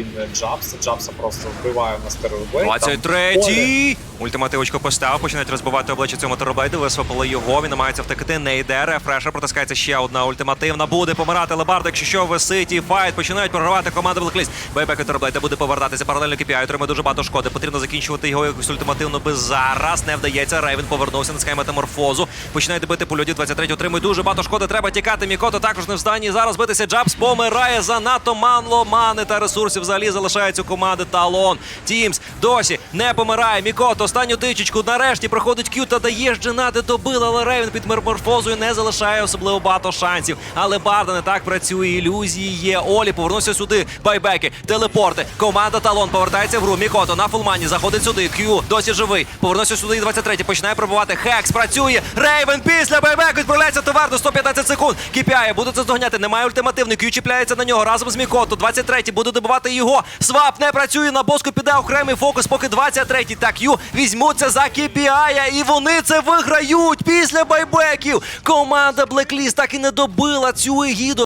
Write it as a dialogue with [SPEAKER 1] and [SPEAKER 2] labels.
[SPEAKER 1] Він Джабса, Джабса просто вбиває на стероблейд.
[SPEAKER 2] 23-й! Ультимативочку поставив, починають розбивати обличчя цього мотороблейду, висвопили його, він намагається втекти, не йде, рефрешер, протискається ще одна ультимативна, буде помирати Лебард, якщо що, висить і файт, починають прорвати команду Блекліст. Бейбек Мотороблейда буде повертатися паралельно KPI, отримує дуже багато шкоди, потрібно закінчувати його якусь ультимативну би зараз, не вдається, Рейвен повернувся, натискає метаморфозу, починає добити по люди, 23 отримує дуже багато шкоди, треба тікати, Мікото також не в стані, зараз битися, Джабс помирає, занадто манло мани та ресурсів взагалі залишається у команди Талон. Тімс досі не помирає. Мікото останню тичечку нарешті проходить к'ю та дає ж дженади добили, але Рейвен під мерморфозою не залишає особливо багато шансів. Але Барда не так працює. Ілюзії є. Олі повернувся сюди. Байбеки, телепорти. Команда Талон повертається в гру. Мікото на фулмані заходить сюди. К'ю досі живий. Повернувся сюди. і 23 починає пробувати. Хекс працює. Рейвен після байбеку відправляється товар 115 секунд. Кіпяє, буде це здогняти. Немає ультимативний. К'ю чіпляється на нього разом з Мікото. 23 буде добивати його. Свап не працює. На боску піде окремий фокус, поки 23-й та Ю візьмуться за Кіпіая. і вони це виграють після байбеків. Команда Блекліс так і не добила цю егіду.